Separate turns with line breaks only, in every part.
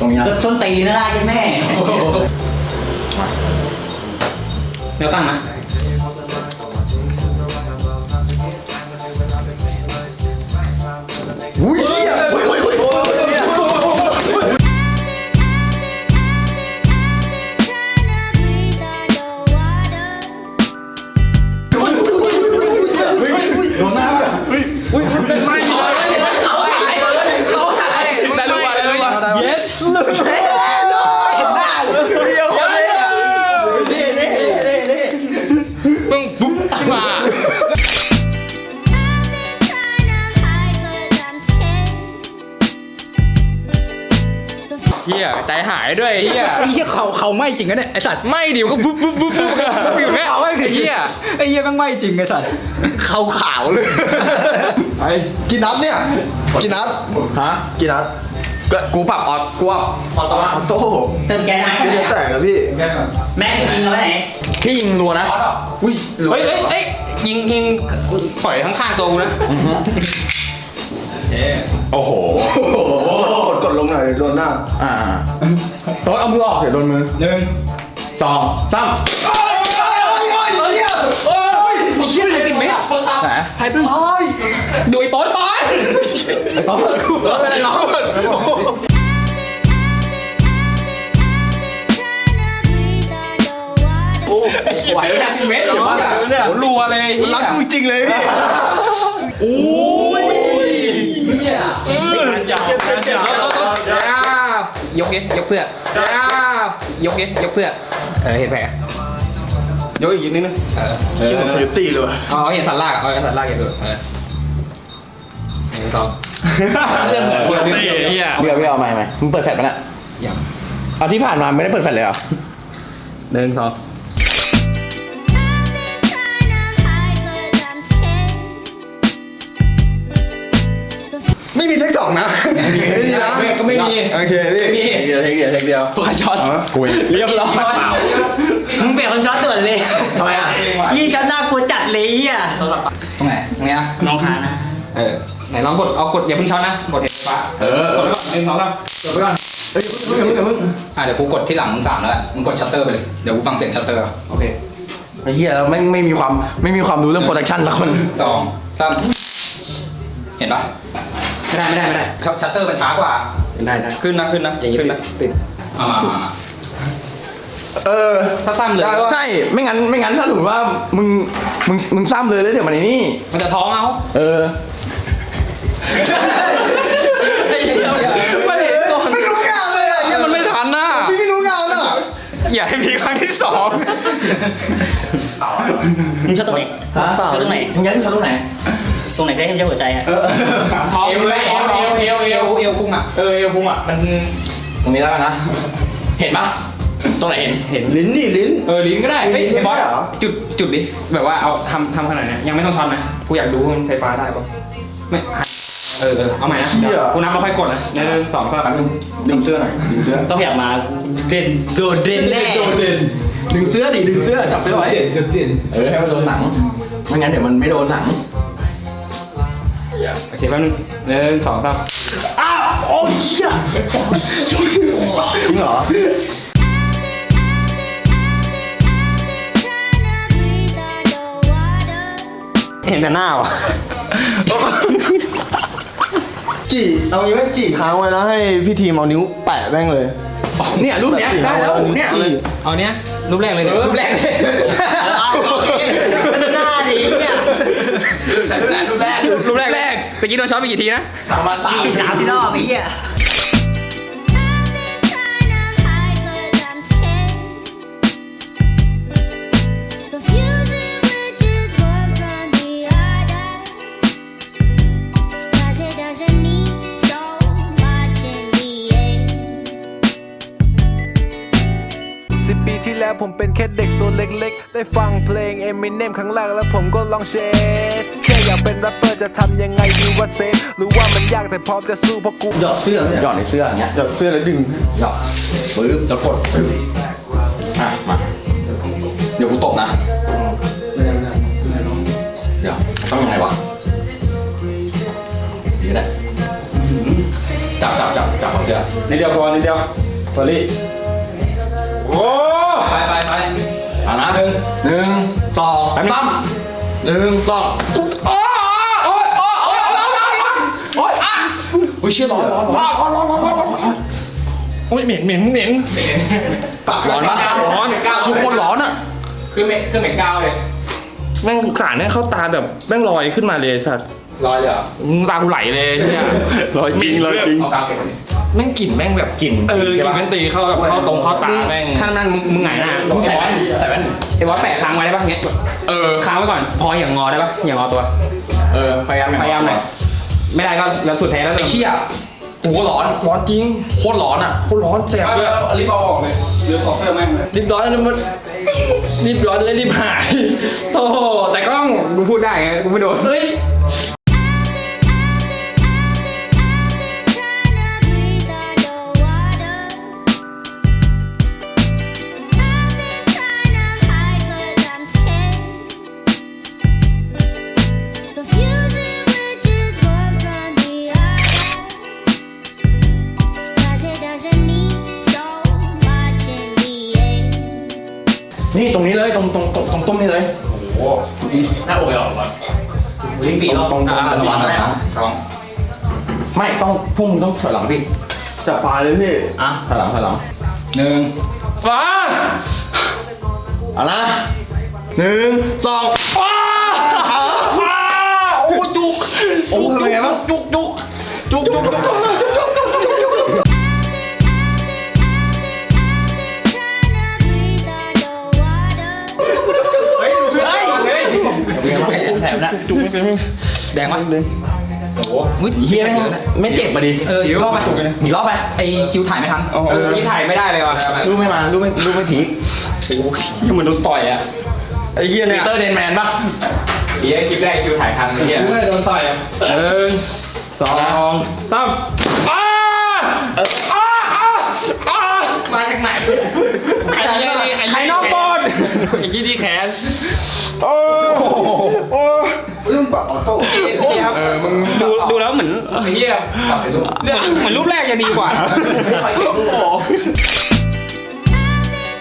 ตรงนี้นะ
ต้นตีนนะได้ยังแม่
แนวตั้งนะ
อุ้ยเหี้ยอุ้ยอุ้ยอุ้ยอุ้ย
โดนหน้า ยใจหายด้วยเฮีย
ไอ้เหี้ยเขาเขาไหม่จริงนะเนี่ยไอ้สัตว์
ไม่ดิวก็ปุ๊บปุ๊บปุ๊บปุ๊บปุ๊บอยู่เนี่ย
เขาไหม่จริง
ไอ้เฮีย
ไอ้เหี้ยแม่งไหม่จริงไอ้สัตว์
เขาขาวเลย
ไอ้
กี่นัดเนี่ยกี่นัด
ฮะ
กี่นัด
ก็กูปรับออดกูปรับออโต้
ออโต้
เติมแกนน้ำ
ไม่ได้แตกนะพี่
แม่งจริงเอาไว้ไหน
พี่ยิงรัวนะ
อุ้ย
เฮ้ยเฮ้ยเฮ้ยยิงยิงปล่อยข้างๆตัวกูนะ โอ้โห
โอ้โห กดกดลงหน่อยโดนหน้า
อ่าโต๊ะเอามือออกเดี๋ยวโดนมือหนึ่งสองสาม
โอ้ยโอ้ยโอ้ยโอ้ยเหี้ย
โอ้ยไอ้เหี้ยใครติดไหมไหนใครเป็นดูไอ้โต๊ะก่อนไอ้โต๊ะกูเป็นไรน้องโอ้ไหวแค่เม็ดเจ็บมากโอ้รัวเลย
รักกูจริงเลยพี่
โอ้ ยกเงี้ยยกเสื้อยกเงี้ยยกเสื้อเออเห็นแผลยกอีกนิดนึงเออ
เออบิวตี้เลยว่ะ
เอาเห็นสันลากเอาเห็นสันลากอย่างเดียวเออหนึ่งสองเรื่องเหมือนคนเดียว
เบี้ยวเบี้ยวเอาใหม่ใหม่มึงเปิดแฟลชปะเนี่ย
อย่าง
เอาที่ผ่านมาไม่ได้เปิดแฟลชเลยเหรอ
หนึ่งสอง
ไม่มีเทคสองนะไม่มีนะ
ก็ไม่มี
โอเคพี่
มี
เดียวเทคเดียวเทคเดียวพวกใครช็อตกูเรียบร้อย
มึงเปลี่ยนคนช็อตด่วนเลย
ทำไมอะ
ยี่ช็อตหน้ากลัวจัดเลยไอ้เหี้ย
ตรงไหนตรงนี้นะ
น้องหานะ
เออไหนลองกดเอากดอย่าเพิ่งช็อตนะกดเห็นฟ้า
เออก
ดไว้ก่อนหนึ่งสองสามกดไว้ก่อน
เฮ้ยเพิ่งเพิ่งเพิ่งเพิ่ง
อะเดี๋ยวกูกดที่หลังมึงสามแล้วแหละมึงกดชัตเตอร์ไปเลยเดี๋ยวกูฟังเสียงชัตเตอร์
โอเค
ไอ้เหี้ยแล้วไม่ไม่มีความไม่มีความรู้เรื่องโปรดักชั่นสักคน
สองสามเห็นปะ
ไม่ได้ไม่ได้ไม่ได้
ชัตเตอร์มันช้ากว่า
ได้ได้
ขึ้นนะขึ้นนะอย่างนี้ขึ้นนะติด
เอามามามา
เออ
ถ้าซ้ำเลย
ใช่ไม่งั้นไม่งั้นถ้าสมมติว่ามึงมึงมึงซ้ำเลยแล้วเดี๋ยวมันไอ้นี่
มันจะท้องเอา
เออ
ไอ้เหี้ยไม่เห็นก่อน
ไม่รู้งานเลยอะ
เหี้ยมันไม่ทันน่ะ
พี่ไม่รู้งานอะ
อย่าให้มีครั้งที่สอง
มึงช็อตตรงไหน
ฮะ
ช็อตตรงไหน
มึงยันเขาตรงไหน
ตรงไหนได้ให้มันจะหัวใจอะ
ท้องเอวเอวเอวเอวเอว
เอวเอวพุ่งอะ
เออเอวพุงอะมัน
ตรงนี้แล้วกันนะ เห็นปะตรงไหนเห็นเห็น
ลิ้นนี่ลิ้น
เออลิ้นก็ได้เฮ้ย
ลิ้น
บอส
ไม่ได้เหรอ
จุดจุดดิแบบว่าเอาทำทำขนาดเนี้ยยังไม่ต้องช็อตนะกูอยากดูว่ามันไฟฟ้าได้ปะไม่เออเออเอาใหม่นะเดี๋ยวกูนับแล้วค่อยกดนะหนึ่งสองสาม
ดึงเสื้อหน่อยดึงเสื้อ
ต้องอยากมาเด่นโดดเด่นแน่
ดึงเสื้อดิดึงเสื้อจับเสื้อไว้เออให้มันโดนหนังไม่งั้นเดี๋ยวมันไม่โดนหนัง
โอเคแป๊บนึงหนึ่งสองสาม
อ้าวโอ้ยเหี้ย
จริงเหรอ
เห็นแต่หน้าว่ะ
จีเอางี้ไหมจีค้างไว้แล้วให้พี่ทีมเอานิ้วแปะแม่งเลย
เนี่ยรูปเนี้ยได้แล้วเนี่ย
เอาเนี้ยรูปแรกเลยเนี่ยรูปแรกเลย
เอาเอาหน้าดิเนี่ย
แต่ รูปแรกรูปแรก
รูปแรกแรกตะกี้โดนช็อตไปกี่ทีนะ
สามวันสาม
นี่สามที่รอบไอ้เหี้ย
The fusion which one from the other Cause it doesn't mean so much in the end
สิบปีที่แล้วผมเป็นแค่เด็กตัวเล็กๆ ได้ฟังเพลง Eminem ครั้งแรกแล้วผมก็ลองเชฟแค่ อยากเป็นแรปเปอร์จะทำยังไงดีว่าเซฟหรือว่ามันยากแต่พร้อมจะสู้เพราะกู
หยอดเสื้อเนี่ย
หย่อนในเสื้ออย่างเงี้ย
หยอดเสื้อแล้วดึง
หย่อนปึ๊บแล้วกดปึ๊บอะมาเดี๋ยวกูตบนะเดี๋ยวต้องยังไงวะนี่แหละจับจับจับจับของเสื้อ
นิดเดียวพอนิดเดียวสอรี่โอ้
ไปไปไป
เอานะหนึ่งหนึ่งสองสาม หนึ่งสองโอ้โอ้โอ้โอ้โอ้โอ้อะโอ้ยเชี่ยร้อนร้อนร้อนร้อนร้อนร้อนร้อน
โอ้ยเหม็นเหม็นเหม็น
ร้อนมากร้อนชุกคนร้อนอะ
คือเหม็นคือเหม็นกาวเลย
แม่งสารเนี่ยเข้าตาแบบแม่งลอยขึ้นมาเลยสัตว์
ลอยเลยเหรอ
ตากูไหลเลยเนี่ยลอยจริงลอยจริง
เอากาวเก็บไว้
แม่งกลิ่นแม่งแบบกลิ่นเออกลิ่นแม่งตีเข้าแบบเข้าตรงเข้าตาแม่ง
ถ้านั่นมึงมึงหงายหน้า
ต้องใส่แว่นใส่แว่น
ไอ้บอสแปะค้างไว้ได้ปะเงี้ย
เออ
ค้างไว้ก่อน พออย่างงอได้ปะอย่างงอตัว
เออพยายาม
พยายามหน่อยไม่ได้ก็แล้วสุดแท้แล้ว
ไอ้เชี่ยโอ้โหร้อน
ร้อนจริง
โคตรร้อนอะ
โคตรร้อนแสบ
เอา
ด้วย
เอาเอารีบเอาออกเลยเดี๋ยวถอดเสื้อแม่งเลย
รีบร้อนแล้วมันรีบร้อนแล้วรีบหายโธ่แต่กล้อง
กูพูดได้ไงกูไม่โดน
เฮ้ย
นี่ตรงนี้เลยตรงตรงตรงตรงต้มนี้เลย โอ้โห
หน้าอกเลยเหรอวะวิ่งปีร
อบตรงๆ
อะ
ระ
วังนะ
ระวัง
ระวัง
ไม่ต้องพุ่งต้องถอยหลังพี่
จับปลาเลยพี่
อะ
ถอยหลังถอยหลัง
หนึ่ง
ฟ้า
อานะหนึ่งสอง
ฟ้าฟาโอ้จุก
โอ้เป็นไงบ้าง
จุกจุกจุกจุกจุกจุก
แผลนะ
จุกไม่เป็น
แดงปะ
เฮียไม่เจ็บป่ะดิ
เอออีกรอบไป
อีกรอบไป
ไอคิวถ่ายไม่ทัน
เออนี่ถ่ายไม่ได้เลยว่ะ
ลูกไม่มาลูกไม่ลูกไม่ถีบ
เหมือนโดนต่อยอะไอ้เหี้ย
ปี
เนี่ย
เตอร์เดนแมนปะ
เดี๋ยวคลิปแรกคิวถ่ายทันเนี่ย
ไม่โดนต่อยอะหนึ่งสองสามอ้าอ้าอ้าอ้า
มาจากไหนไอ้เหี้ยนี่ไอ้
ใคร
เหี้ย
นอกบอลไอ้ยี่ที่แขนโอ้โอ้
นี่ครับดูดูแล้วเหมือน
ไอ้เหี้ยปรับเป็นรูป
เหมือนเหมือนรูปแรกจะดีกว่า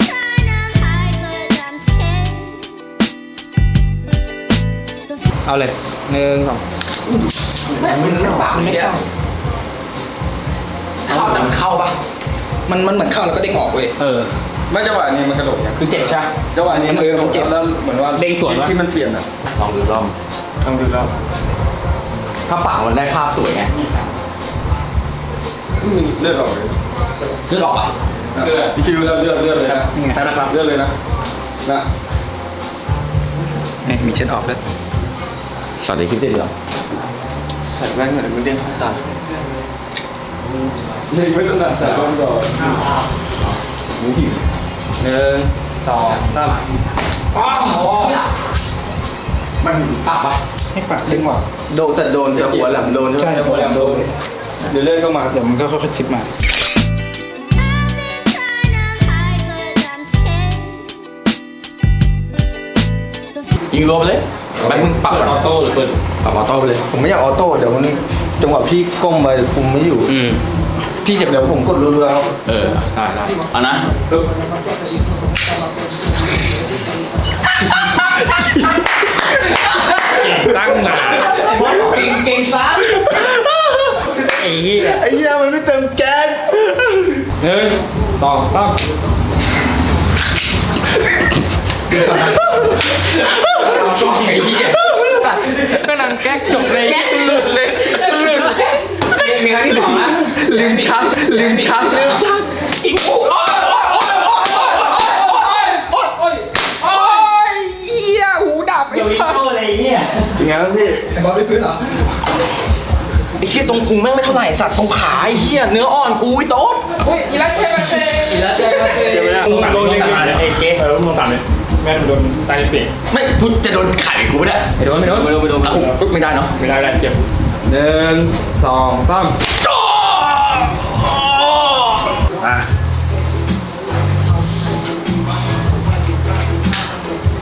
Tryna hide 'cause I'm scared.
เอาเลยหนึ่งสอง
มันไม่ปากมันไม่เข้าเข้าแต่มันเข้าปะ
มันมันเหมือนเข้าแล้วก็เด้งออกเว้ย
เออ
ไม่จังหวะนี้มันกระโดดเนี่ย
คือเจ็บใช่ปะ
จังหวะนี้มันเออมันเจ็บแล้วเหมือนว่า
เด้งสวนวะ
ที่มันเปลี่ยนอะ
ลองดูรอบ
ต้องดูแล้ว
ถ้าปากมันได้ภาพสวยไง
เลือดออกเลย
เลือดออกปะ
เลือดคิวแล้วเลือดเลือดเลยนะ
ใช่นะครับ
เลือดเลยนะนะ
นี่มีเช็ดออกด้วย
สัตว์ในคลิปเดียว
ใส่แว่นเหมือนมันเด้งตาเด้งไม่ต้องดัดใส่แว่นก่อน
หนึ่งสองสาม
มันปากปะ
ให้ปากเด้งออก
โดนแต่โดนแต่หัวแหลมโดนใช่ไหมหัวแหลมโดนเดี๋ยวเลื่อนเข้ามา เดี๋ยวมันก็ค่อยๆทิปมา
Tryna hide 'cause I'm scared.
ยิงรวมเลยแป๊บมึงปรับ
เปิด
ก่
อ
อ
อนโต้หรือเปิด
ปรับออโต้ไปเลย
ผมไม่อยากออโต้เดี๋ยวมันจังหวะพี่ก้มไปคุมไม่อยู่
อืม
พี่เจ็บเดี๋ยวผมกดรัวๆเอา
เออ ได้ได้เอานะ
อะไอ้เหี้ย
มันไม่เติมแก๊ส
หนึ่งสองสามกล้อง
ไอ้เหี้ยสัตว์
ก็นังแก๊กจบเลยแก๊กหลุดเลยหลุดเลยมีครั้งที่สองนะ
ลืมชักลืมชักลืมชัก
อีกปุ๊บไอ้สัสเดี๋ยวอีโต้อะ
ไรเนี่ยอ
ย่างนั้นพี่
ไต่บอลไม่พื้นเหรอ
ไอ้เหี้ยตรงพุงแม่งไม่เท่าไหร่สัตว์ตรงขาไอ้เหี้ยเนื้ออ่อนกูไอ้โต๊ด
อุ้ยอีลาเช่มาเซ่
อีแล้วเจ๊มาเจ๊
เดี๋ยวไม่ได้
โดนโดนโดนไอ้เจ๊เออโดนตามเลยแม่โดนตายเปียก
ไม่พูดจะโดนไข่กูไม่ได้
ไม่โดนไม่โดนไม่โดนไม่โดน
เอ้าปุ๊บไม่ได้เนาะ
ไม่ได้ไม่ได้เจ็บหนึ่งสองสามอะ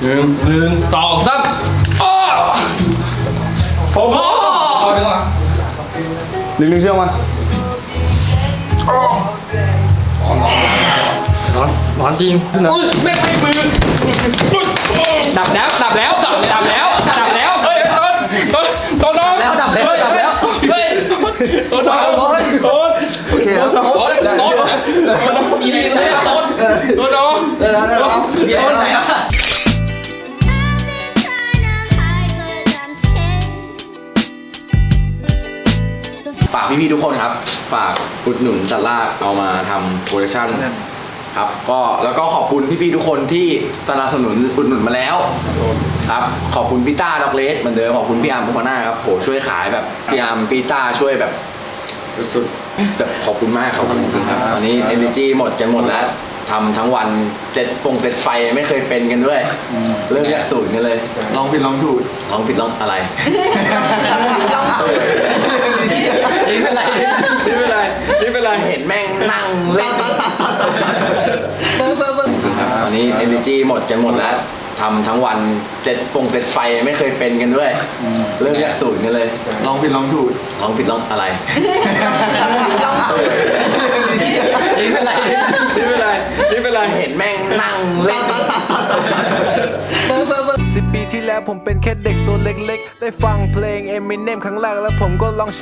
ลืม
หนึ่งสองสาม
เอาดีกว่า
ดึงดึงเชือกมา
ร้อนจริงไม่ไม่มือดับแล้วดับแล้วดับดับแล้วดับแล้วเฮ้ยต้นต้นต้นน้อง
แล้วดับแล้วดับแล้ว
เฮ้ยต้นน้อง
โอเคครับ
ต้นต้นต้นมีอะไรเนี่ยต้นต้นน้อง
ได้แล้วได้แพี่
ๆทุกคนครับ ฝากอุดหนุนจัดลากเอามาทำโปรดักชั่นครับก็แล้วก็ขอบคุณพี่ๆทุกคนที่สนับสนุนอุดหนุนมาแล้วครับขอบคุณพี่ต้าดอกเลสเหมือนเดิมขอบคุณพี่อาร์มพุกมาหน้าครับโหช่วยขายแบบพี่อาร์มพี่ต้าช่วยแบบสุดๆแบบขอบคุณมากขอบคุณครับตอนนี้ energy หมดกันหมดแล้วทำทั้งวันเจ็ดฟงเจ็ดไฟไม่เคยเป็นกันด้วย เริ่มจากศูนย์กันเลย
ลองผิดลองถูก
ลองผิดลองอะไร
นี่เป็นไรนี่เป็นไรนี่เป็นไร
เห็นแม่งนั่งเล่นครับตอนนี้ energy หมดกันหมดแล้วทำทั้งวันเจ็ดฟงเจ็ดไฟไม่เคยเป็นกันด้วย เริ่มจากศูนย์กันเลย
ลองผิดลองถูก
ลองผิดลองอะไร
นี่เป็นไรนี่เป็นไรนี่เป็นไร
เห็นแม่งนั่งเล่น
สิบปีที่แล้ว ผมเป็นแค่เด็กตัวเล็กๆ ได้ฟังเพลง Eminem ครั้งแรกแล้วผมก็ลองเช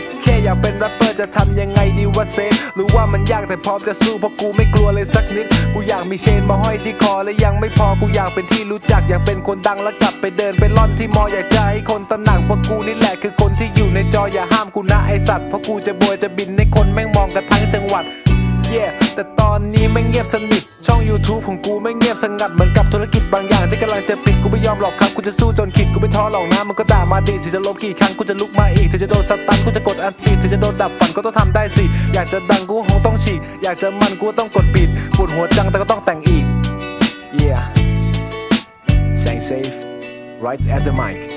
ดแค่อยากเป็นแรปเปอร์จะทำยังไงดีว่าเซฟหรือว่ามันยากแต่พร้อมจะสู้เพราะกูไม่กลัวเลยสักนิด กูอยากมีเชนมาห้อยที่คอและยังไม่พอกูอยากเป็นที่รู้จักอยากเป็นคนดังแล้วกลับไปเดินไปล่อนที่มออยากจะให้คนตระหนักว่ากูนี่แหละคือคนที่อยู่ในจออย่าห้ามกูนะไอสัตว์เพราะกูจะโบยจะบินให้คนแม่งมองกันทั้งจังหวัด yeah แต่ตอนนี้ไม่เงียบสนิท ช่อง YouTube ของกูไม่เงียบสงัด เหมือนกับธุรกิจบางอย่างที่กำลังจะปิด กูไม่ยอมหรอกครับ กูจะสู้จนขิด กูไม่ท้อหรอกนะ มันก็ด่ามาดิถึงจะล้มกี่ครั้ง กูจะลุกมาอีกถึงจะโดนสตัน กูจะกดอันติถึงจะโดนดับฝันก็ต้องทำได้สิ อยากจะดังกูคงต้องฉีก อยากจะมันกูต้องกดปิดปวดหัวจังแต่ก็ต้องแต่งอีก yeah Sang safe right at the mic